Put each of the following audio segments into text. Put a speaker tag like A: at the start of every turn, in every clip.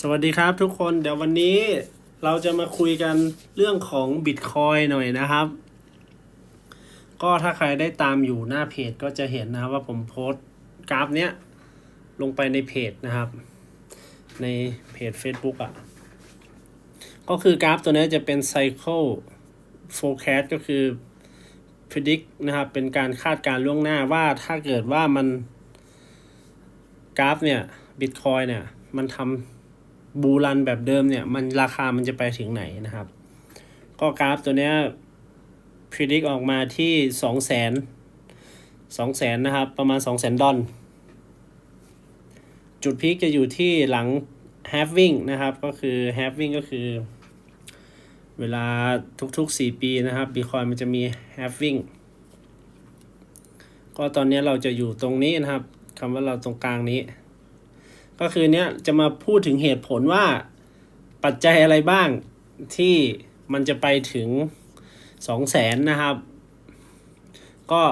A: สวัสดีครับทุกคนเดี๋ยววันนี้เราจะมาคุยกันเรื่องของบิตคอยหน่อยนะครับ ก็ถ้าใครได้ตามอยู่หน้าเพจก็จะเห็นนะครับว่าผมโพสต์กราฟเนี้ยลงไปในเพจนะครับ ในเพจ Facebook อะ่ะ ก็คือกราฟตัวนี้จะเป็น Cycle Forecast ก็คือ predict นะครับ เป็นการคาดการล่วงหน้าว่าถ้าเกิดว่ามันกราฟเนี่ย Bitcoin เนี่ยมันทำ บูรันแบบเดิมเนี่ย มันราคามันจะไปถึงไหนนะครับ ก็กราฟตัวเนี้ย predict ออกมาที่สองแสนสองแสนนะครับ ประมาณสองแสนดอลจุดพีคจะอยู่ที่หลัง halving นะครับ ก็คือ halving ก็คือ เวลาทุกๆ 4 ปีนะครับ Bitcoin มันจะมี halving ก็ตอนนี้เราจะอยู่ตรงนี้นะครับคำว่าเราตรงกลางนี้ ก็คือเนี้ยจะมาพูดถึงเหตุผลว่าปัจจัยอะไรบ้างที่มันจะไปถึงสองแสนนะครับ ก็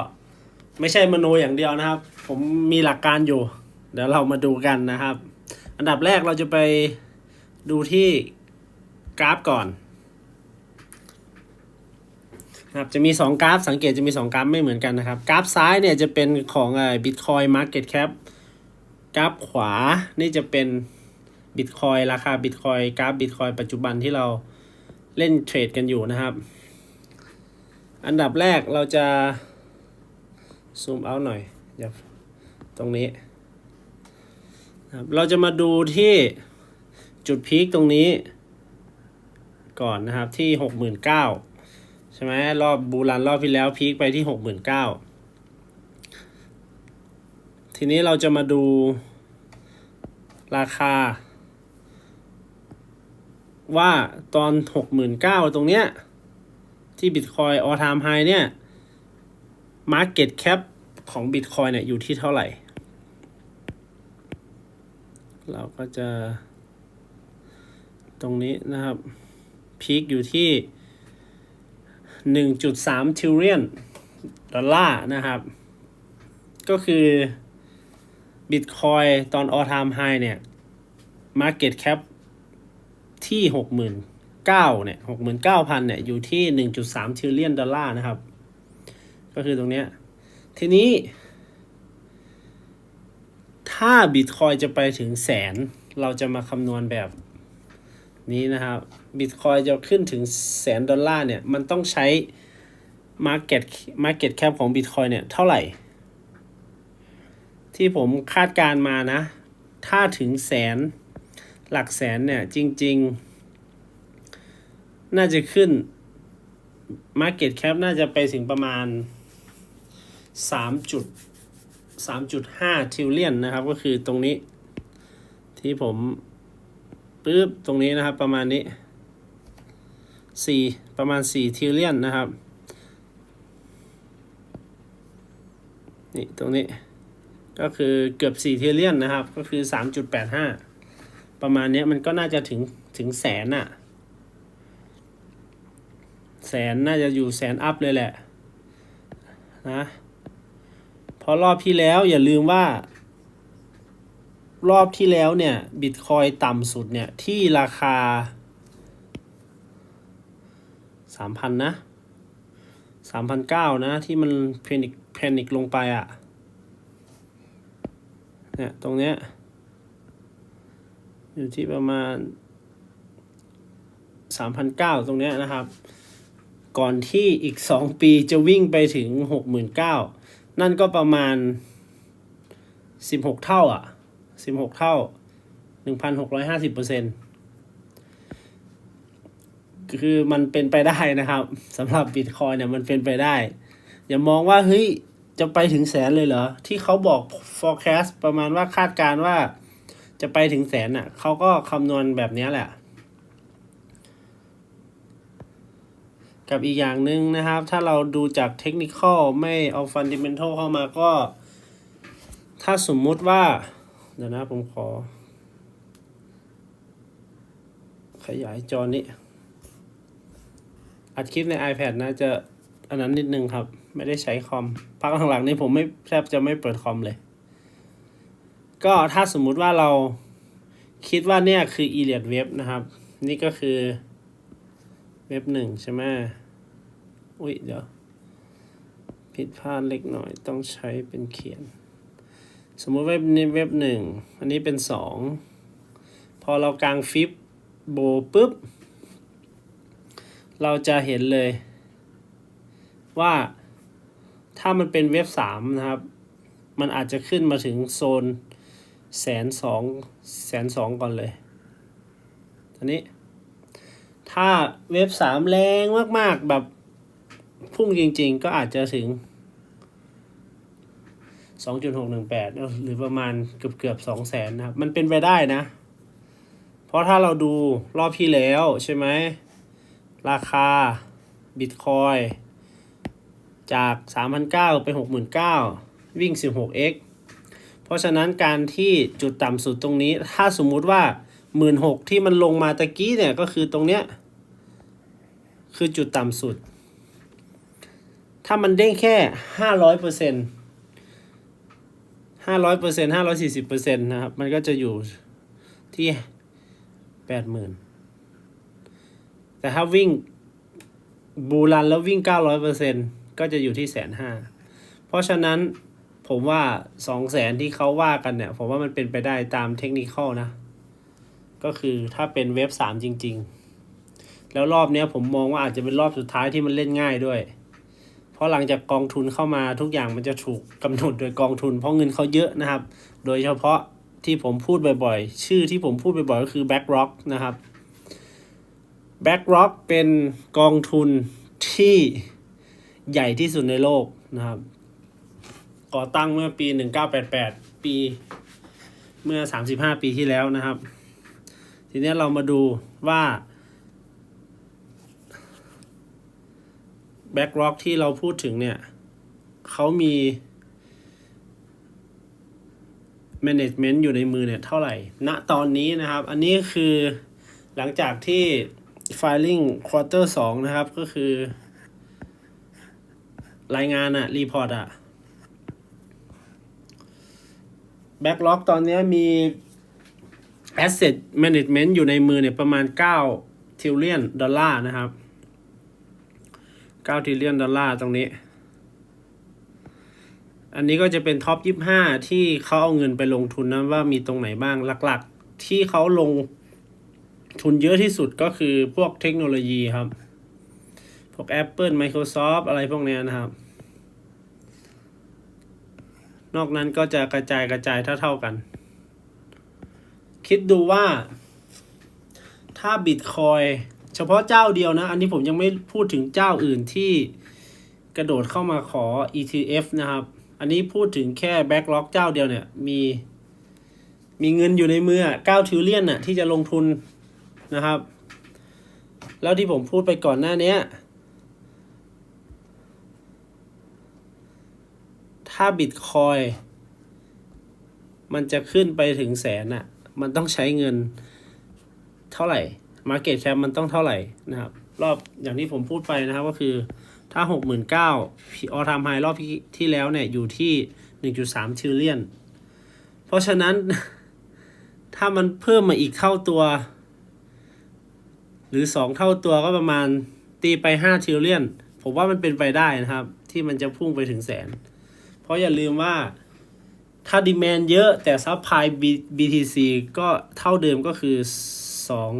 A: ไม่ใช่มโนอย่างเดียวนะครับ ผมมีหลักการอยู่ เดี๋ยวเรามาดูกันนะครับ อันดับแรกเราจะไปดูที่กราฟก่อนนะครับจะมี 2 กราฟสังเกตจะมี 2 กราฟไม่เหมือนกันนะครับ กราฟซ้ายเนี่ยจะเป็นของไอ้ Bitcoin Market Cap กราฟขวานี่จะเป็น Bitcoin ราคา Bitcoin กราฟ Bitcoin ปัจจุบันที่เราเล่นเทรดกันอยู่นะครับ อันดับแรกเราจะ ซูมเอาหน่อยเดี๋ยวตรงนี้นะครับเราจะมาดูที่จุดพีคตรงนี้ ก่อนนะครับที่หกหมื่นเก้าใช่ไหมรอบบูรันรอบที่แล้วพีคไปที่หกหมื่นเก้า ทีนี้เราจะมาดูราคา ว่าตอนหกหมื่นเก้าตรงเนี้ย ที่ Bitcoin all time high เนี่ย Market Cap ของ Bitcoin เนี่ย อยู่ที่เท่าไหร่ เราก็จะตรงนี้นะครับ พีคอยู่ที่ 1.3 trillion ดอลลาร์นะครับ ก็คือ Bitcoin ตอน all time high เนี่ย Market Cap ที่หกหมื่นเก้าเนี่ยหกหมื่นเก้าพันเนี่ย อยู่ที่หนึ่งจุดสามทริลเลียนดอลลาร์นะครับ ก็คือตรงเนี้ย ทีนี้ ถ้าบิตคอยจะไปถึงแสน เราจะมาคำนวณแบบนี้นะครับบิตคอยจะขึ้นถึงแสนดอลลาร์เนี่ย มันต้องใช้ Market Market Cap ของ Bitcoin เนี่ย เท่าไหร่ ที่ผมคาดการมานะ ถ้าถึงแสนหลักแสนเนี่ยจริง ๆ น่าจะขึ้น Market Cap น่าจะไปถึงประมาณ 3 จุด 3.5 trillion นะครับ ก็คือตรงนี้ ที่ผมปึ๊บตรงนี้นะครับ ประมาณนี้ 4 ประมาณ4 trillion นะครับ นี่ ตรงนี้ ก็คือเกือบ4 trillion นะครับ ก็คือ 3.85 ประมาณนี้มันก็น่าจะถึงถึงแสนอะแสนน่าจะอยู่แสนอัพเลยแหละนะพราะรอบที่แล้วอย่าลืมว่า รอบที่แล้วเนี่ยบิตคอยต่ำสุดเนี่ย ที่ราคาสามพันนะสามพันเก้านะ ที่มันแพนิคแพนิคลงไปอะ่ะ เนี่ยตรงเนี้ยอยู่ที่ประมาณสามพันเก้าตรงเนี้ยนะครับ ก่อนที่อีกสองปีจะวิ่งไปถึงหกหมื่นเก้านั่นก็ประมาณสิบหกเท่าอะสิบหกเท่าหนึ่งพันหกร้อยห้าสิบเปอร์เซ็นคือมันเป็นไปได้นะครับสำหรับบิตคอยเนี่ยมันเป็นไปได้ อย่ามองว่าเฮ้ย จะไปถึงแสนเลยเหรอ ที่เขาบอก forecast ประมาณว่าคาดการว่า จะไปถึงแสนอะเขาก็คำนวณแบบนี้แหละ กับอีกอย่างหนึ่งนะครับ ถ้าเราดูจากเทคนิคอลไม่เอาฟันดิเมนทัลเข้ามาก็ ถ้าสมมุติว่า เดี๋ยวนะผมขอ ขยายจอนี้ อัดคลิปใน iPad นะจะ อันนั้นนิดนึงครับ ไม่ได้ใช้คอมพักหลังๆนี้ผมไม่แทบจะไม่เปิดคอมเลย ก็ถ้าสมมุติว่าเราคิดว่าเนี่ยคือ e l i o t Web นะครับ นี่ก็คือเว็บหนึ่งใช่ไหมอุ้ยเดี๋ยว ผิดพลาดเล็กน้อยต้องใช้เป็นเขียน สมมติเว็บนี้เว็บหนึ่งอันนี้เป็นสองพอเรากางฟิปโบปุ๊บ เราจะเห็นเลย ว่าถ้ามันเป็นเว็บสามนะครับ มันอาจจะขึ้นมาถึงโซนแสนสองแสนสองก่อนเลยอันนี้ ถ้าเว็บสามแรงมากๆแบบพุ่งจริงๆ ก็อาจจะถึง 2.618 หรือประมาณเกือบเกือบ2แสนนะครับ มันเป็นไปได้นะ เพราะถ้าเราดูรอบที่แล้วใช่ไหม ราคาบิตคอย จาก 3,900 ไป 69,000 วิ่ง 16x เพราะฉะนั้นการที่จุดต่ำสุดตรงนี้ ถ้าสมมุติว่า 16,000 ที่มันลงมาตะกี้เนี่ย ก็คือตรงเนี้ย คือจุดต่ำสุด ถ้ามันเด้งแค่ 500เปอร์เซ็นต์ห้าร้อยเปอร์เซ็นต์ห้าร้อยสี่สิบเปอร์เซ็นต์นะครับ มันก็จะอยู่ที่แปดหมื่นแต่ถ้าวิ่งบูรันแล้ววิ่งเก้าร้อยเปอร์เซ็นต์ ก็จะอยู่ที่แสนห้าเพราะฉะนั้นผมว่าสองแสนที่เขาว่ากันเนี่ย ผมว่ามันเป็นไปได้ตามเทคนิคนะ ก็คือถ้าเป็นเว็บสามจริง ๆ แล้วรอบเนี้ยผมมองว่าอาจจะเป็นรอบสุดท้ายที่มันเล่นง่ายด้วย เพราะหลังจากกองทุนเข้ามาทุกอย่างมันจะถูกกำหนดโดยกองทุน เพราะเงินเขาเยอะนะครับ โดยเฉพาะที่ผมพูดบ่อยๆ ชื่อที่ผมพูดบ่อยๆ ก็คือ BlackRock นะครับ BlackRock เป็นกองทุนที่ ใหญ่ที่สุดในโลกนะครับ ก่อตั้งเมื่อปี 1988 ปี เมื่อ 35 ปีที่แล้วนะครับ ทีนี้เรามาดูว่าแบ็กร็อกที่เราพูดถึงเนี่ยเขามี management อยู่ในมือเนี่ยเท่าไหร่ ณ ตอนนี้นะครับ อันนี้คือหลังจากที่ filing quarter 2 นะครับ ก็คือ รายงานอะ report อะ backlog ตอนนี้มี asset management อยู่ในมือเนี่ยประมาณ9 trillion ดอลลาร์นะครับ9 trillion ดอลลาร์ตรงนี้ อันนี้ก็จะเป็นท็อป 25 ที่เขาเอาเงินไปลงทุนนะว่ามีตรงไหนบ้างหลักๆ ที่เขาลงทุนเยอะที่สุดก็คือพวกเทคโนโลยีครับ พวก Apple Microsoft อะไรพวกเนี้ยนะครับ นอกนั้นก็จะกระจายกระจายเท่าๆกัน คิดดูว่าถ้าบิตคอยเฉพาะเจ้าเดียวนะ อันนี้ผมยังไม่พูดถึงเจ้าอื่นที่กระโดดเข้ามาขอ ETF นะครับ อันนี้พูดถึงแค่ Backlog เจ้าเดียวเนี่ย มีมีเงินอยู่ในมือ9ทิวเลียนน่ะที่จะลงทุนนะครับ แล้วที่ผมพูดไปก่อนหน้านี้ ถ้าบิตคอยมันจะขึ้นไปถึงแสนอะ มันต้องใช้เงินเท่าไหร่ Market Cap มันต้องเท่าไหร่นะครับ รอบอย่างที่ผมพูดไปนะครับก็คือถ้าหกหมื่นเก้าออทามไฮรอบที่แล้วเนี่ยอยู่ที่หนึ่งจุดสามทิลเลียน เพราะฉะนั้น ถ้ามันเพิ่มมาอีกเท่าตัว หรือสองเท่าตัวก็ประมาณตีไปห้าทิลเลียน ผมว่ามันเป็นไปได้นะครับ ที่มันจะพุ่งไปถึงแสน ราะอย่าลืมว่าถ้าดีแมนเยอะแต่ซัพพลาย BTC ก็เท่าเดิมก็คือสอง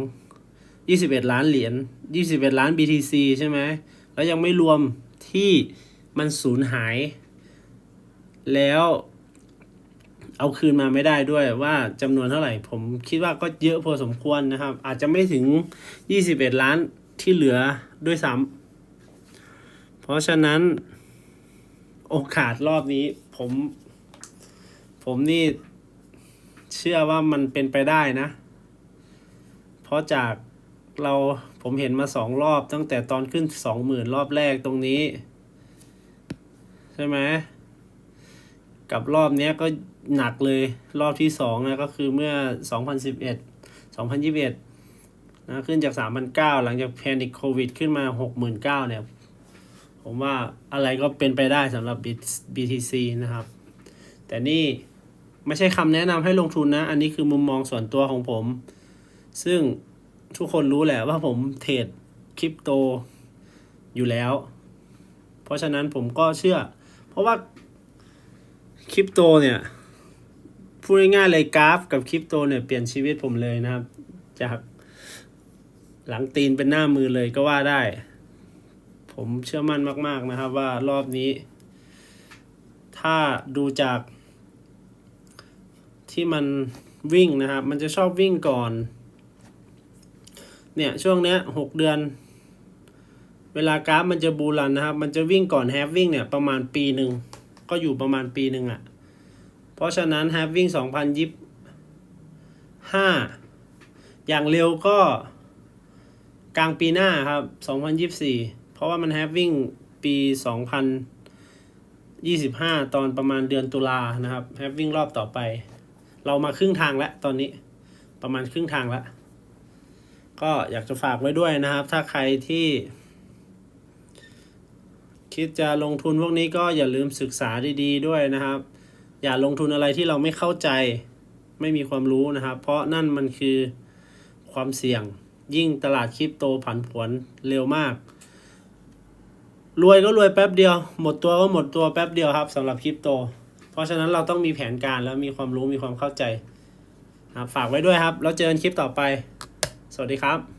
A: ยี่สิบเอ็ดล้านเหรียญยี่สิบเอ็ดล้าน BTC ใช่ไหม แล้วยังไม่รวมที่มันสูญหาย แล้วเอาคืนมาไม่ได้ด้วยว่าจำนวนเท่าไหร่ ผมคิดว่าก็เยอะพอสมควรนะครับ อาจจะไม่ถึง 21 ล้านที่เหลือด้วยซ้ำเพราะฉะนั้น โอกาสรอบนี้ผม ผมนี่เชื่อว่ามันเป็นไปได้นะ เพราะจากเราผมเห็นมาสองรอบตั้งแต่ตอนขึ้นสองหมื่นรอบแรกตรงนี้ ใช่ไหมกับรอบนี้ก็หนักเลยรอบที่สองนะก็คือเมื่อสองพันสิบเอ็ดสองพันยิบเอ็ดนะขึ้นจากสามพันเก้าหลังจากแพนิคโควิด ขึ้นมาหกหมื่นเก้าเนี่ย ผมว่าอะไรก็เป็นไปได้สำหรับ BTC นะครับ แต่นี่ไม่ใช่คำแนะนำให้ลงทุนนะ อันนี้คือมุมมองส่วนตัวของผม ซึ่งทุกคนรู้แหละว่าผมเทรดคริปโตอยู่แล้ว เพราะฉะนั้นผมก็เชื่อ เพราะว่าคริปโตเนี่ยพูดง่ายๆเลยกราฟกับคริปโตเนี่ยเปลี่ยนชีวิตผมเลยนะครับ จากหลังตีนเป็นหน้ามือเลยก็ว่าได้ ผมเชื่อมั่นมาก ๆนะครับว่ารอบนี้ ถ้าดูจาก ที่มันวิ่งนะครับ มันจะชอบวิ่งก่อน เนี่ยช่วงเนี้ยหกเดือน เวลากราฟมันจะบูรันนะครับ มันจะวิ่งก่อนแฮฟวิ่งเนี่ยประมาณปีหนึ่งก็อยู่ประมาณปีหนึ่งอะ่ะ เพราะฉะนั้นแฮฟวิ่งสองพันยิบห้าอย่างเร็วก็กลางปีหน้าครับสองพันยิบสี่ เพราะว่ามันแฮฟวิ่งปีสองพันยี่สิบห้าตอนประมาณเดือนตุลานะครับแฮฟวิ่งรอบต่อไป เรามาครึ่งทางแล้วตอนนี้ประมาณครึ่งทางแล้ว ก็อยากจะฝากไว้ด้วยนะครับ ถ้าใครที่ คิดจะลงทุนพวกนี้ก็อย่าลืมศึกษาดี ๆ ด้วยนะครับ อย่าลงทุนอะไรที่เราไม่เข้าใจไม่มีความรู้นะครับ เพราะนั่นมันคือความเสี่ยงยิ่งตลาดคริปโตผันผวนเร็วมาก รวยก็รวยแป๊บเดียว หมดตัวก็หมดตัวแป๊บเดียวครับสำหรับคริปโต เพราะฉะนั้นเราต้องมีแผนการแล้วมีความรู้มีความเข้าใจครับฝากไว้ด้วยครับ แล้วเจอกันคลิปต่อไป สวัสดีครับ